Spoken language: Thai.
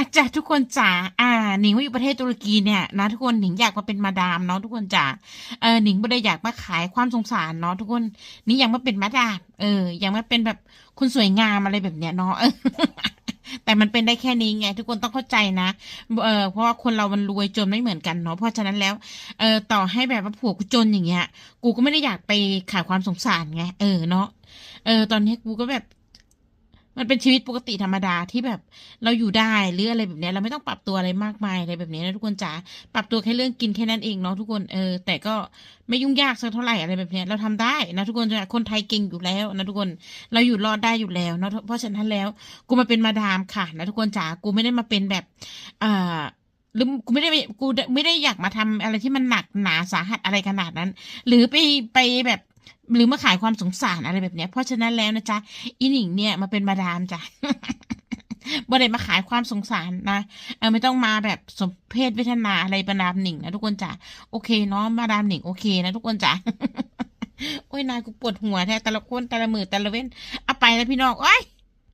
อาจารย์ทุกคนจ๋า อ่า หนิงว่าอยู่ประเทศตุรกีเนี่ยนะทุกคน หนิงอยากมาเป็นมาดามเนาะทุกคนจ๋า เออ หนิงไม่ได้อยากมาขายความสงสารเนาะทุกคน หนิงอยากมาเป็นมาดาม เออ อยากมาเป็นแบบคนสวยงามอะไรแบบเนี้ยเนาะแต่มันเป็นได้แค่นี้ไง ทุกคนต้องเข้าใจนะ เออเพราะว่าคนเรามันรวยจนไม่เหมือนกันเนาะ เพราะฉะนั้นแล้ว เออต่อให้แบบว่าผัวกูจนอย่างเงี้ย กูก็ไม่ได้อยากไปขายความสงสารไง เออเนาะ เออ ตอนนี้กูก็แบบ มันเป็นชีวิตปกติธรรมดาที่แบบเราอยู่ได้หรืออะไรแบบเนี้ยเราไม่ต้องปรับตัวอะไรมากมายอะไรแบบนี้นะทุกคนจ๋าปรับตัวแค่เรื่องกินแค่นั้นเองเนาะทุกคนเออแต่ก็ไม่ยุ่งยากสักเท่าไหร่อะไรแบบเนี้ยเราทำได้นะทุกคนจ้ะคนไทยเก่งอยู่แล้วนะทุกคนเราอยู่รอดได้อยู่แล้วเนาะเพราะฉะนั้นแล้วกูมาเป็นมาดามค่ะนะทุกคนจ๋ากูไม่ได้มาเป็นแบบอ่าหรือกูไม่ได้กูไม่ได้อยากมาทำอะไรที่มันหนักหนาสาหัสอะไรขนาดนั้น หรือไปไปแบบ หรือมาขายความสงสารอะไรแบบเนี้ย เพราะฉะนั้นแล้วนะจ๊ะอีหนิงเนี่ยมาเป็นมาดามจ้ะบ่ได้มาขายความสงสารนะเออไม่ต้องมาแบบสมเพศเวทนาอะไรประนามหนิงนะทุกคนจ้ะโอเคเนาะมาดามหนิงโอเคนะทุกคนจ้ะโอ้ยนายกูปวดหัวแท้แต่ละคนแต่ละมือแต่ละเว้นเอาไปแล้วพี่น้องโอ้ย